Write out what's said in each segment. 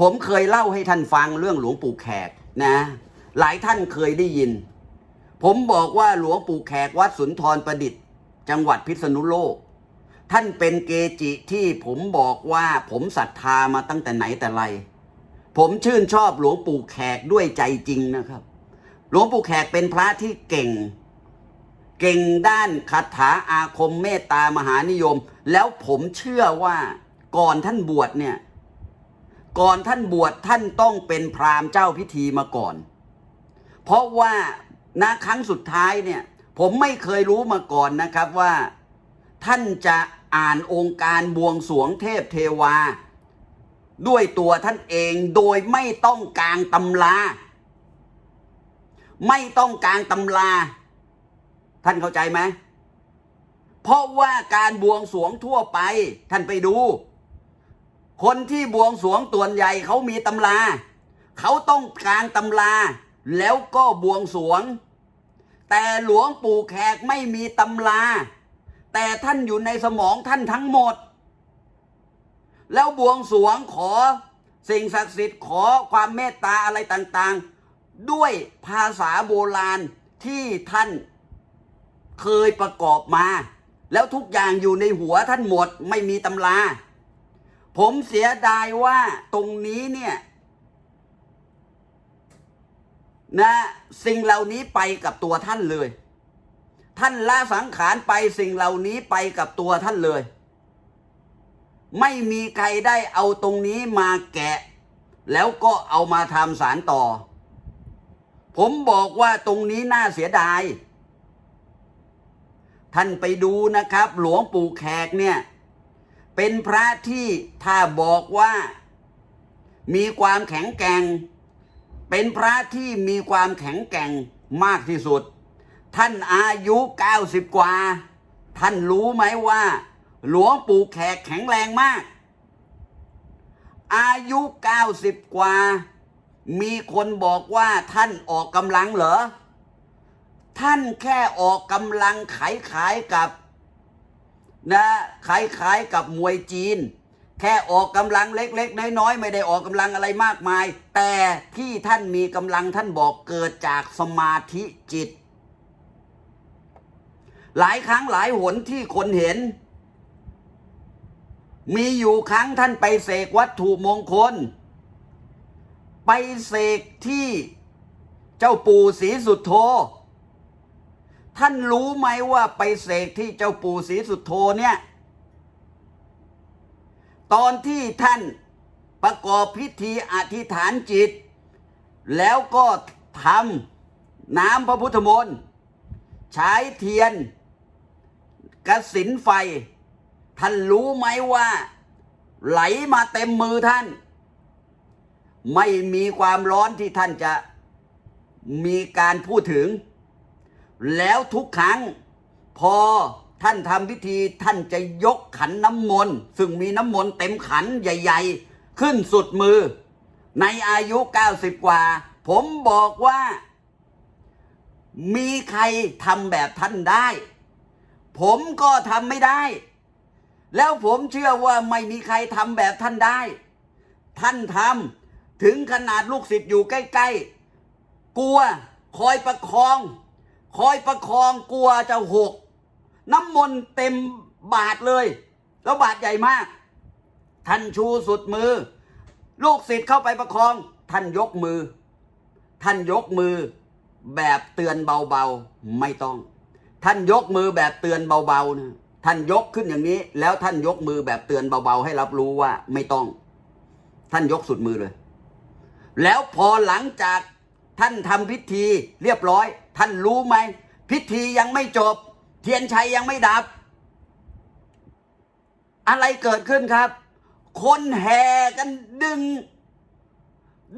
ผมเคยเล่าให้ท่านฟังเรื่องหลวงปู่แขกนะ หลายท่านเคยได้ยิน ผมบอกว่าหลวงปู่แขกวัดสุนทรประดิษฐ์ จังหวัดพิษณุโลก ท่านเป็นเกจิที่ผมบอกว่าผมศรัทธามาตั้งแต่ไหนแต่ไร ผมชื่นชอบหลวงปู่แขกด้วยใจจริงนะครับ หลวงปู่แขกเป็นพระที่เก่ง เก่งด้านคาถาอาคมเมตตามหานิยม แล้วผมเชื่อว่าก่อนท่านบวชเนี่ย ก่อนท่านบวชท่านต้องเป็นพราหมณ์เจ้าพิธีมาก่อน เพราะว่าณครั้งสุดท้ายเนี่ย ผมไม่เคยรู้มาก่อนนะครับว่า ท่านจะอ่านองค์การบวงสวงเทพเทวา ด้วยตัวท่านเองโดยไม่ต้องกลางตำรา ไม่ต้องกลางตำรา ท่านเข้าใจไหมเพราะว่าการบวงสวงทั่วไปท่านไปดู คนที่บวงสรวงตัวนใหญ่เขามีตำราเขาต้องกลางตำรา แล้วก็บวงสรวง แต่หลวงปู่แขกไม่มีตำรา แต่ท่านอยู่ในสมองท่านทั้งหมด แล้วบวงสรวงขอสิ่งศักดิ์สิทธิ์ขอความเมตตาอะไรต่างๆ ด้วยภาษาโบราณที่ท่านเคยประกอบมา แล้วทุกอย่างอยู่ในหัวท่านหมดไม่มีตำรา ผมเสียดายว่าตรงนี้เนี่ยนะสิ่งเหล่านี้ไปกับตัวท่านเลย ท่านละสังขารไปสิ่งเหล่านี้ไปกับตัวท่านเลย ไม่มีใครได้เอาตรงนี้มาแกะ แล้วก็เอามาทำสารต่อ ผมบอกว่าตรงนี้น่าเสียดาย ท่านไปดูนะครับ หลวงปู่แขกเนี่ย เป็นพระที่ถ้าบอกว่า มีความแข็งแกร่ง เป็นพระที่มีความแข็งแกร่งมากที่สุด ท่านอายุ 90 กว่า ท่านรู้ไหมว่า หลวงปู่แขกแข็งแรงมาก อายุ 90 กว่า มีคนบอกว่าท่านออกกำลังเหรอ ท่านแค่ออกกำลังขายขายกับ นะขายขายๆกับมวยจีน แค่ออกกำลังเล็ก ๆ น้อยๆ ไม่ได้ออกกำลังอะไรมากมาย แต่ที่ท่านมีกำลังท่านบอกเกิดจากสมาธิจิต หลายครั้งหลายหนที่คนเห็น มีอยู่ครั้งท่านไปเสกวัตถุมงคล ไปเสกที่เจ้าปู่ศรีสุดโธ ท่านรู้ไหมว่าไปเสกที่เจ้าปู่ศรีสุดโธเนี่ย ตอนที่ท่านประกอบพิธีอธิษฐานจิต แล้วก็ทำน้ำพระพุทธมนต์ใช้เทียนกระสินไฟ ท่านรู้ไหมว่า ไหลมาเต็มมือท่าน ไม่มีความร้อนที่ท่านจะมีการพูดถึง แล้วทุกครั้ง พอท่านทำพิธีท่านจะยกขันน้ำมนต์ ซึ่งมีน้ำมนต์เต็มขันใหญ่ ๆ ขึ้นสุดมือ ในอายุ 90 กว่า ผมบอกว่า มีใครทำแบบท่านได้ ผมก็ทำไม่ได้ แล้วผมเชื่อว่าไม่มีใครทำแบบท่านได้ ท่านทำถึงขนาดลูกศิษย์อยู่ใกล้ ๆ กลัวคอยประคอง คอยประคองกลัวจะหก น้ำมนต์เต็มบาทเลย แล้วบาทใหญ่มาก ท่านชูสุดมือ ลูกศิษย์เข้าไปประคอง ท่านยกมือ ท่านยกมือ แบบเตือนเบาๆไม่ต้อง ท่านยกมือแบบเตือนเบาๆนะท่านยกขึ้นอย่างนี้ แล้วท่านยกมือแบบเตือนเบาๆ ให้รับรู้ว่าไม่ต้อง ท่านยกสุดมือเลย แล้วพอหลังจาก ท่านทำพิธีเรียบร้อย ท่านรู้ไหม พิธียังไม่จบ เทียนชัยยังไม่ดับ อะไรเกิดขึ้นครับ คนแห่กันดึง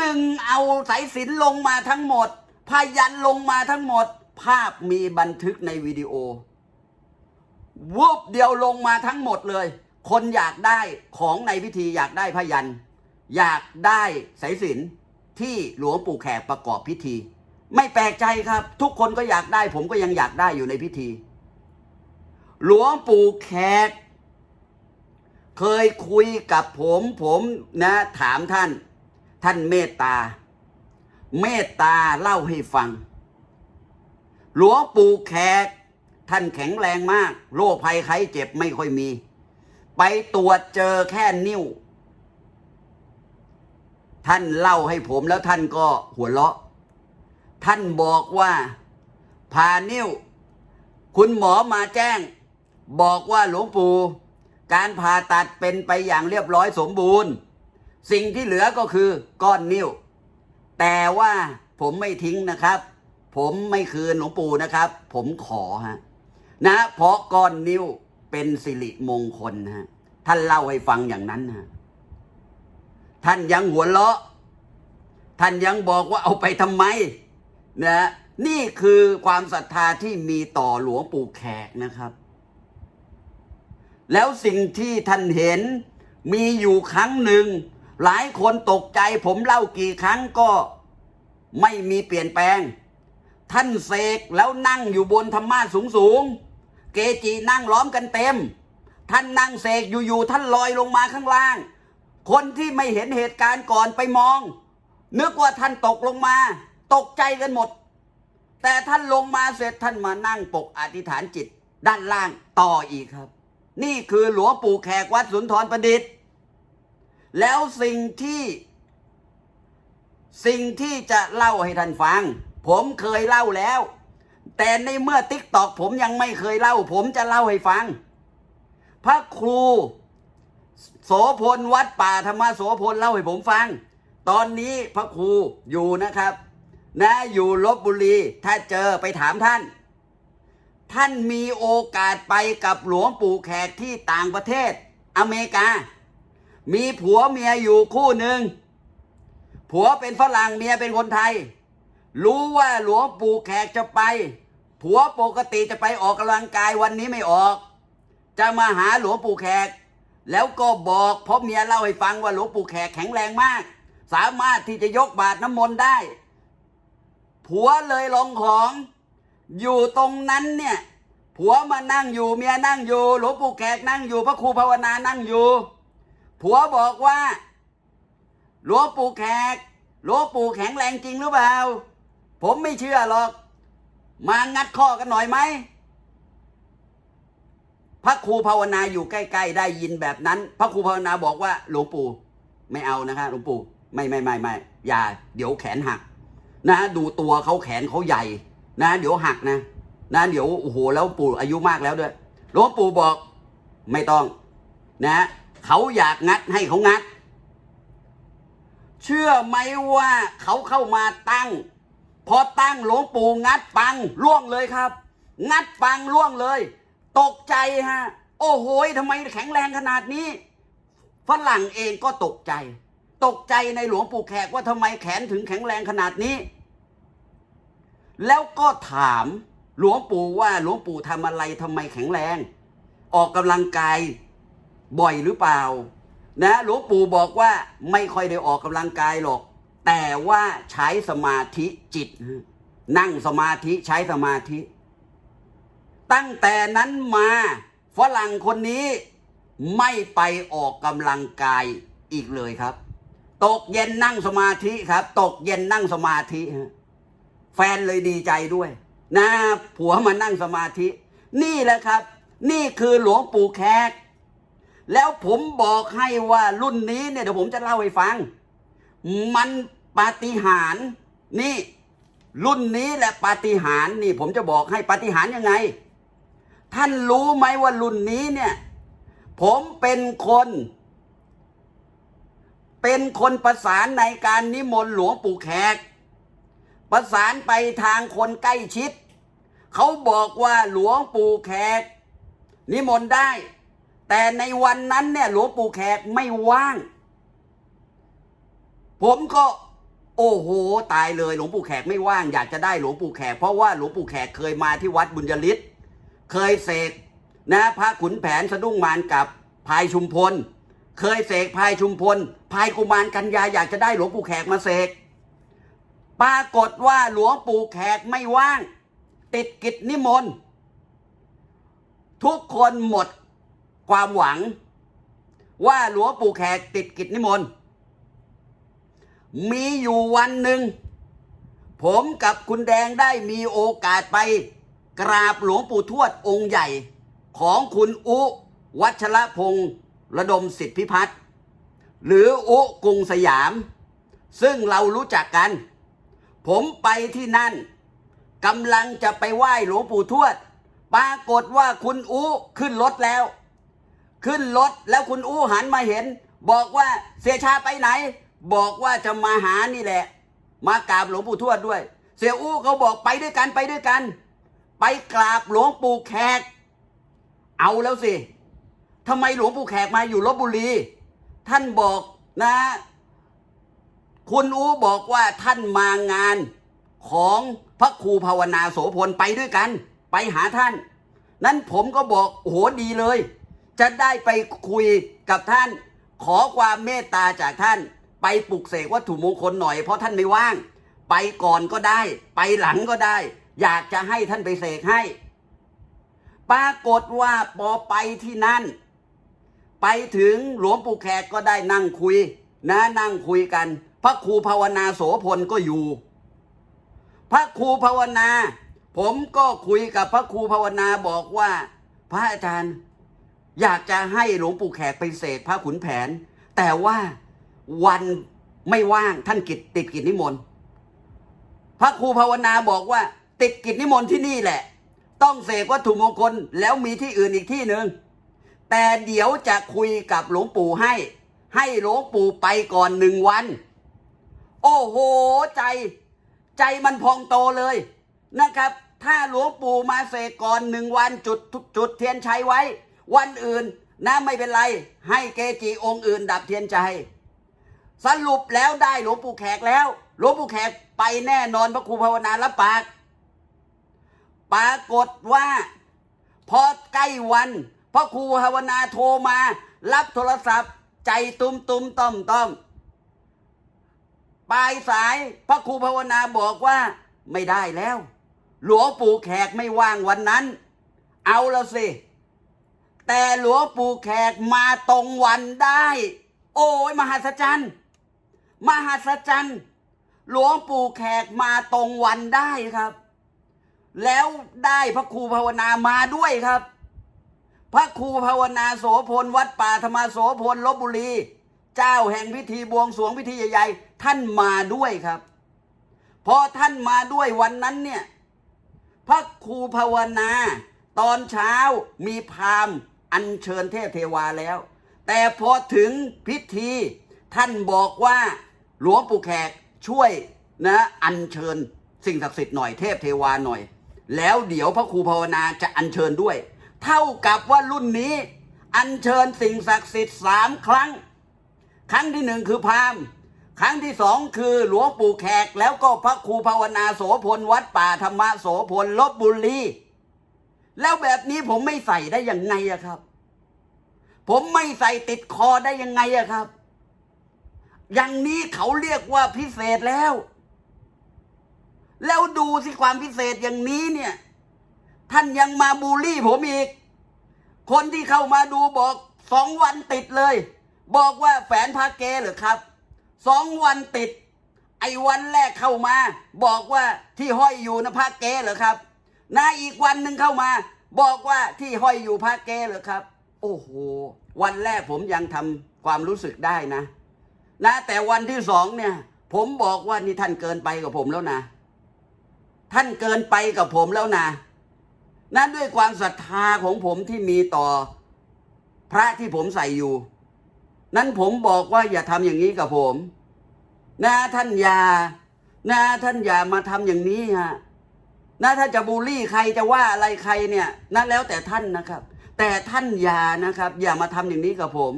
ดึงเอาสายสินลงมาทั้งหมดพายันลงมาทั้งหมด ภาพมีบันทึกในวิดีโอวูบเดียวลงมาทั้งหมดเลย คนอยากได้ของในพิธีอยากได้พยัน อยากได้สายสิน ที่หลวงปู่แขกประกอบพิธี ไม่แปลกใจครับ ทุกคนก็อยากได้ ผมก็ยังอยากได้อยู่ในพิธี หลวงปู่แขก เคยคุยกับผมผมนะ ถามท่าน ท่านเมตตา เมตตาเล่าให้ฟัง หลวงปู่แขก ท่านแข็งแรงมาก โรคภัยไข้เจ็บไม่ค่อยมี ไปตรวจเจอแค่นิ้ว ท่านเล่าให้ผมแล้วท่านก็หัวเราะ ท่านบอกว่าผ่านิ้ว คุณหมอมาแจ้ง บอกว่าหลวงปู่การผ่าตัดเป็นไปอย่างเรียบร้อยสมบูรณ์ สิ่งที่เหลือก็คือก้อนนิ้ว แต่ว่าผมไม่ทิ้งนะครับ ผมไม่คืนหลวงปู่นะครับ ผมขอฮะนะเพราะก้อนนิ้วเป็นสิริมงคลฮะท่านเล่าให้ฟังอย่างนั้นฮะ ท่านยังหัวเราะ ท่านยังบอกว่าเอาไปทำไมนะนี่คือความศรัทธาที่มีต่อหลวงปู่แขกนะครับ แล้วสิ่งที่ท่านเห็นมีอยู่ครั้งหนึ่ง หลายคนตกใจผมเล่ากี่ครั้งก็ไม่มีเปลี่ยนแปลง ท่านเสกแล้วนั่งอยู่บนธรรมาสูงสูงๆเกจินั่งล้อมกันเต็ม ท่านนั่งเสกอยู่ๆท่านลอยลงมาข้างล่าง คนที่ไม่เห็นเหตุการณ์ก่อนไปมองนึกว่าท่านตกลงมา ตกใจกันหมด แต่ท่านลงมาเสร็จท่านมานั่งปกอธิษฐานจิตด้านล่างต่ออีกครับ นี่คือหลวงปู่แขกวัดสุนทรประดิษฐ์ แล้วสิ่งที่ สิ่งที่จะเล่าให้ท่านฟัง ผมเคยเล่าแล้ว แต่ในเมื่อติ๊กตอกผมยังไม่เคยเล่า ผมจะเล่าให้ฟัง พระครู โสพลวัดป่าธรรมโสพลเล่าให้ผมฟัง ตอนนี้พระครูอยู่นะครับ นะอยู่ลบบุรี ถ้าเจอไปถามท่าน ท่านมีโอกาสไปกับหลวงปู่แขกที่ต่างประเทศ อเมริกา มีผัวเมียอยู่คู่หนึ่งผัวเป็นฝรั่งเมียเป็นคนไทย รู้ว่าหลวงปู่แขกจะไป ผัวปกติจะไปออกกำลังกายวันนี้ไม่ออก จะมาหาหลวงปู่แขก แล้วก็บอกเพราะเมียเล่าให้ฟังว่าหลวงปู่แขกแข็งแรงมาก สามารถที่จะยกบาตรน้ำมนต์ได้ ผัวเลยลงของ อยู่ตรงนั้นเนี่ยผัวมานั่งอยู่เมียนั่งอยู่หลวงปู่แขกนั่งอยู่พระครูภาวนานั่งอยู่ผัวบอกว่าหลวงปู่แขกหลวงปู่แข็งแรงจริงหรือเปล่า ผมไม่เชื่อหรอก มางัดข้อกันหน่อยไหม พระครูภาวนาอยู่ใกล้ๆ ได้ยินแบบนั้น พระครูภาวนาบอกว่าหลวงปู่ไม่เอานะคะหลวงปู่ไม่ไม่ไม่ไม่อย่า เดี๋ยวแขนหัก นะดูตัวเขาแขนเขาใหญ่ นะ เดี๋ยวหักนะนะเดี๋ยวโอ้โหแล้วปู่อายุมากแล้วด้วยหลวงปู่บอกไม่ต้องนะเขาอยากงัดให้เขางัด เชื่อไหมว่าเขาเข้ามาตั้ง พอตั้งหลวงปู่งัดปังล่วงเลยครับ งัดปังล่วงเลย ตกใจฮะ โอ้โหทำไมแข็งแรงขนาดนี้ฝรั่งเองก็ตกใจ ตกใจในหลวงปู่แขกว่าทำไมแขนถึงแข็งแรงขนาดนี้ แล้วก็ถามหลวงปู่ว่าหลวงปู่ทำอะไรทำไมแข็งแรง ออกกำลังกายบ่อยหรือเปล่า นะหลวงปู่บอกว่าไม่ค่อยได้ออกกำลังกายหรอก แต่ว่าใช้สมาธิจิต นั่งสมาธิใช้สมาธิ ตั้งแต่นั้นมาฝรั่งคนนี้ไม่ไปออกกำลังกายอีกเลยครับ ตกเย็นนั่งสมาธิครับ ตกเย็นนั่งสมาธิ แฟนเลยดีใจด้วยนะผัวมานั่งสมาธิ นี่แหละครับ นี่คือหลวงปู่แขก แล้วผมบอกให้ว่ารุ่นนี้เนี่ยเดี๋ยวผมจะเล่าให้ฟัง มันปาฏิหาริย์นี่ รุ่นนี้แหละปาฏิหาริย์นี่ ผมจะบอกให้ปาฏิหาริย์ยังไง ท่านรู้ไหมว่ารุ่นนี้เนี่ย ผมเป็นคน เป็นคนประสานในการนิมนต์หลวงปู่แขก ประสานไปทางคนใกล้ชิด เขาบอกว่าหลวงปู่แขก นิมนต์ได้ แต่ในวันนั้นเนี่ยหลวงปู่แขกไม่ว่าง ผมก็โอ้โห ตายเลยหลวงปู่แขกไม่ว่างอยากจะได้หลวงปู่แขกเพราะว่าหลวงปู่แขกเคยมาที่วัดบุญยฤทธิ์ เคยเสกนะพระขุนแผนสะดุ้งมารกับพายชุมพล เคยเสกพายชุมพล พายกุมารกัญญาอยากจะได้หลวงปู่แขกมาเสกปรากฏว่าหลวงปู่แขกไม่ว่าง ติดกิจนิมนต์ ทุกคนหมดความหวัง ว่าหลวงปู่แขกติดกิจนิมนต์ มีอยู่วันหนึ่ง ผมกับคุณแดงได้มีโอกาสไป กราบหลวงปู่ทวดองค์ใหญ่ของคุณอุ วัชรพงศ์ระดมสิทธิพิพัฒน์หรืออุกรุงสยาม ซึ่งเรารู้จักกัน ผมไปที่นั่นกำลังจะไปไหว้หลวงปู่ทวด ปรากฏว่าคุณอุขึ้นรถแล้ว ขึ้นรถแล้วคุณอู้หันมาเห็น บอกว่าเสียชาไปไหน บอกว่าจะมาหานี่แหละ มากราบหลวงปู่ทวดด้วย เสียอู้เขาบอกไปด้วยกันไปด้วยกัน ไปกราบหลวงปู่แขก เอาแล้วสิทำไมหลวงปู่แขกมาอยู่ลบบุรี ท่านบอกนะ คุณอู้บอกว่าท่านมางานของพระครูภาวนาโสพลไปด้วยกัน ไปหาท่าน นั้นผมก็บอกโอ้โหดีเลย จะได้ไปคุยกับท่าน ขอความเมตตาจากท่าน ไปปลุกเสกวัตถุมงคลหน่อยเพราะท่านไม่ว่าง ไปก่อนก็ได้ ไปหลังก็ได้ อยากจะให้ท่านไปเสกให้ ปรากฏว่าพอไปที่นั่น ไปถึงหลวงปู่แขกก็ได้นั่งคุย นะนั่งคุยกัน พระครูภาวนาโสพลก็อยู่ พระครูภาวนา ผมก็คุยกับพระครูภาวนาบอกว่า พระอาจารย์ อยากจะให้หลวงปู่แขกไปเสกพระขุนแผน แต่ว่าวันไม่ว่างท่านกิจติดกิจนิมนต์พระครูภาวนาบอกว่า ติดกิจนิมนต์ที่นี่แหละ ต้องเสกวัตถุมงคลแล้วมีที่อื่นอีกที่หนึ่งแต่เดี๋ยวจะคุยกับหลวงปู่ให้ ให้หลวงปู่ไปก่อนหนึ่งวัน โอ้โหใจ ใจมันพองโตเลยนะครับ ถ้าหลวงปู่มาเสกก่อนหนึ่งวันจุดจุดเทียนชัยไว้ วันอื่นนะไม่เป็นไร ให้เกจิองค์อื่นดับเทียนชัยสรุปแล้วได้หลวงปู่แขกแล้ว หลวงปู่แขกไปแน่นอนพระครูภาวนารับปาก ปรากฏว่า พอใกล้วันพระครูภาวนาโทรมา รับโทรศัพท์ ใจตุ้มตุ้มต้อมต้อมปลายสายพระครูภาวนาบอกว่าไม่ได้แล้ว หลวงปู่แขกไม่ว่างวันนั้น เอาล้วสิ แต่หลวงปู่แขกมาตรงวันได้ โอ้ยมหัศจรรย์มหัศจรรย์หลวงปู่แขกมาตรงวันได้ครับ แล้วได้พระครูภาวนามาด้วยครับ พระครูภาวนาโสพลวัดป่าธรรมโสพลลบบุรี เจ้าแห่งพิธีบวงสรวงพิธีใหญ่ๆท่านมาด้วยครับ พอท่านมาด้วยวันนั้นเนี่ยพระครูภาวนา ตอนเช้ามีพราหมณ์อัญเชิญเทพเทวาแล้ว แต่พอถึงพิธีท่านบอกว่าหลวงปู่แขกช่วยนะอัญเชิญสิ่งศักดิ์สิทธิ์หน่อยเทพเทวาหน่อย แล้วเดี๋ยวพระครูภาวนาจะอัญเชิญด้วย เท่ากับว่ารุ่นนี้ อัญเชิญสิ่งศักดิ์สิทธิ์สามครั้ง ครั้งที่หนึ่งคือพามครั้งที่สองคือหลวงปู่แขกแล้วก็พระครูภาวนาโสพลวัดป่าธรรมโสพลลบบุรีแล้วแบบนี้ผมไม่ใส่ได้ยังไงอะครับ ผมไม่ใส่ติดคอได้ยังไงอะครับ อย่างนี้เขาเรียกว่าพิเศษแล้ว แล้วดูสิความพิเศษอย่างนี้เนี่ย ท่านยังมาบูลลี่ผมอีก คนที่เข้ามาดูบอกสองวันติดเลย บอกว่าแฝนพาเกเหรือครับสองวันติด ไอ้วันแรกเข้ามา บอกว่าที่ห้อยอยู่นะพาเกเหรอครับนะอีกวันหนึ่งเข้ามา บอกว่าที่ห้อยอยู่พาเกเหรอครับ โอ้โห วันแรกผมยังทำความรู้สึกได้นะ นะ แต่วันที่สองเนี่ย ผมบอกว่านี่ท่านเกินไปกับผมแล้วนะ ท่านเกินไปกับผมแล้วนะนั่นด้วยความศรัทธาของผมที่มีต่อ พระที่ผมใส่อยู่ นั้นผมบอกว่าอย่าทำอย่างนี้กับผมนะท่านอย่านะท่านอย่ามาทำอย่างนี้ฮะนะถ้าจะบูลลี่ใครจะว่าอะไรใครเนี่ยนั่นแล้วแต่ท่านนะครับ แต่ท่านอย่านะครับ อย่ามาทำอย่างนี้กับผม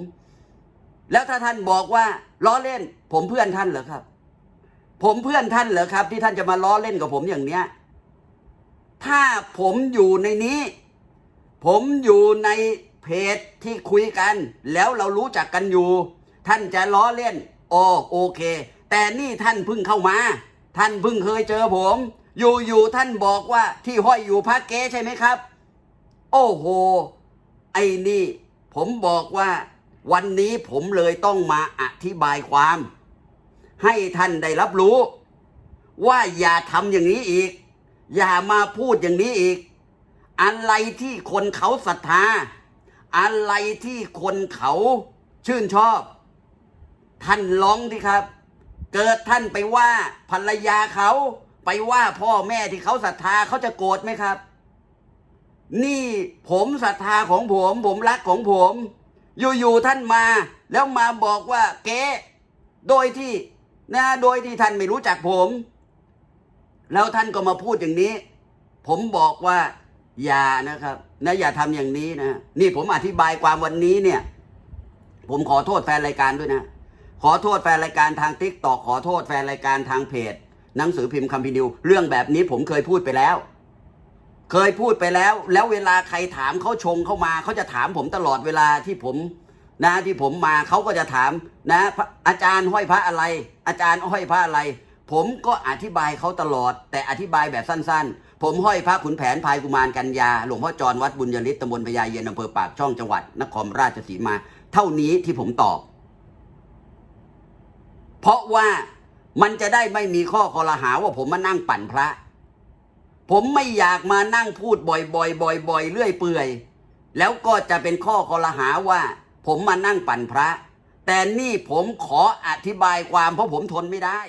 แล้วถ้าท่านบอกว่าล้อเล่น ผมเพื่อนท่านเหรอครับ ผมเพื่อนท่านเหรอครับ ที่ท่านจะมาล้อเล่นกับผมอย่างเนี้ย ถ้าผมอยู่ในนี้ ผมอยู่ในเพจที่คุยกัน แล้วเรารู้จักกันอยู่ ท่านจะล้อเล่นโอโอเค แต่นี่ท่านเพิ่งเข้ามา ท่านเพิ่งเคยเจอผม อยู่ๆท่านบอกว่าที่ห้อยอยู่พระเก๊ใช่ไหมครับ โอ้โห ไอ้นี่ ผมบอกว่า วันนี้ผมเลยต้องมาอธิบายความ ให้ท่านได้รับรู้ ว่าอย่าทำอย่างนี้อีก อย่ามาพูดอย่างนี้อีก อะไรที่คนเขาศรัทธา อะไรที่คนเขาชื่นชอบ ท่านลองดิครับ เกิดท่านไปว่าภรรยาเขาไปว่าพ่อแม่ที่เขาศรัทธาเขาจะโกรธไหมครับ นี่ผมศรัทธาของผม ผมรักของผม อยู่ๆท่านมา แล้วมาบอกว่าเก๊โดยที่ นะโดยที่ท่านไม่รู้จักผม แล้วท่านก็มาพูดอย่างนี้ ผมบอกว่าอย่านะครับนะอย่าทำอย่างนี้นะนี่ผมอธิบายความวันนี้เนี่ย ผมขอโทษแฟนรายการด้วยนะ ขอโทษแฟนรายการทางติ๊กตอกขอโทษแฟนรายการทางเพจ หนังสือพิมพ์คัมภีนิว เรื่องแบบนี้ผมเคยพูดไปแล้ว เคยพูดไปแล้ว แล้วเวลาใครถามเขาชงเข้ามาเขาจะถามผมตลอดเวลาที่ผม นะที่ผมมาเขาก็จะถามนะอาจารย์ห้อยพระอะไร อาจารย์ห้อยพระอะไร ผมก็อธิบายเขาตลอด แต่อธิบายแบบสั้น ๆ ผมห้อยพระขุนแผนพายกุมารกัญญาหลวงพ่อจรวัดบุญยริศตำบลพญาเย็นอำเภอปากช่องจังหวัดนครราชสีมา เท่านี้ที่ผมตอบ เพราะว่ามันจะได้ไม่มีข้อคอรหาว่าผมมานั่งปั่นพระ ผมไม่อยากมานั่งพูดบ่อยๆบ่อยๆเรื่อยเปื่อย แล้วก็จะเป็นข้อคอรหาว่า ผมมานั่งปั่นพระ แต่นี่ผมขออธิบายความเพราะผมทนไม่ได้